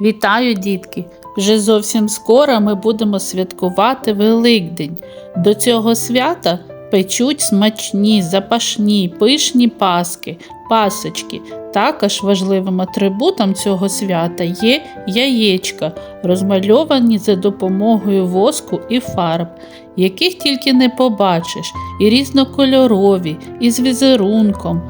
Вітаю, дітки! Вже зовсім скоро ми будемо святкувати Великдень. До цього свята печуть смачні, запашні, пишні паски, пасочки. Також важливим атрибутом цього свята є яєчка, розмальовані за допомогою воску і фарб, яких тільки не побачиш, і різнокольорові, і з візерунком,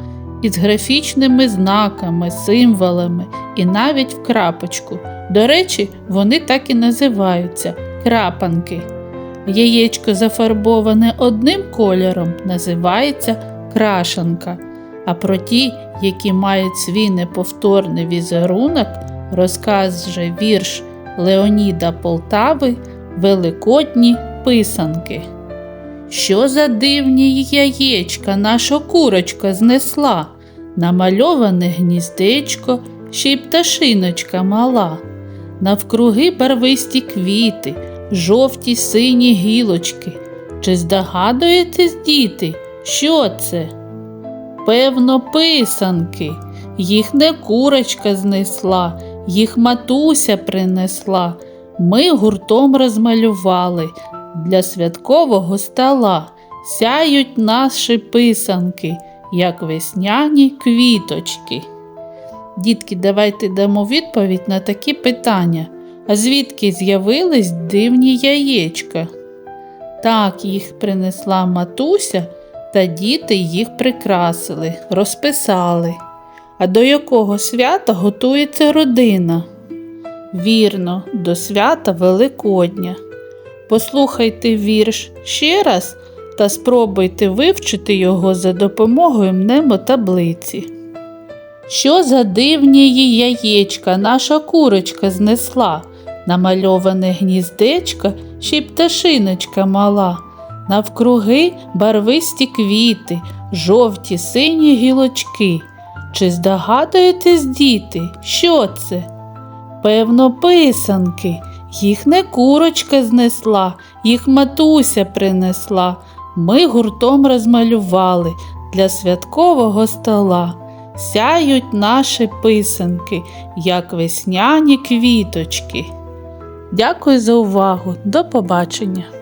і з графічними знаками, символами, і навіть в крапочку. До речі, вони так і називаються крапанки. Яєчко зафарбоване одним кольором, називається крашанка. А про ті, які мають свій неповторний візерунок, розкаже вірш Леоніда Полтави Великодні писанки. Що за дивні яєчка наша курочка знесла, намальоване гніздечко, ще й пташиночка мала. Навкруги барвисті квіти, жовті сині гілочки. Чи здогадуєтесь, діти, що це? Певно, писанки. Їх не курочка знесла, їх матуся принесла. Ми гуртом розмалювали для святкового стола. Сяють наші писанки, як весняні квіточки. Дітки, давайте дамо відповідь на такі питання. А звідки з'явились дивні яєчка? Так, їх принесла матуся, та діти їх прикрасили, розписали. А до якого свята готується родина? Вірно, до свята Великодня. Послухайте вірш ще раз та спробуйте вивчити його за допомогою мнемотаблиці. Що за дивні її яєчка наша курочка знесла, намальоване гніздечко, ще й пташиночка мала, навкруги барвисті квіти, жовті сині гілочки. Чи здогадуєтесь, діти, що це? Певно, писанки. Їх не курочка знесла, їх матуся принесла. Ми гуртом розмалювали для святкового стола. Сяють наші писанки, як весняні квіточки. Дякую за увагу. До побачення!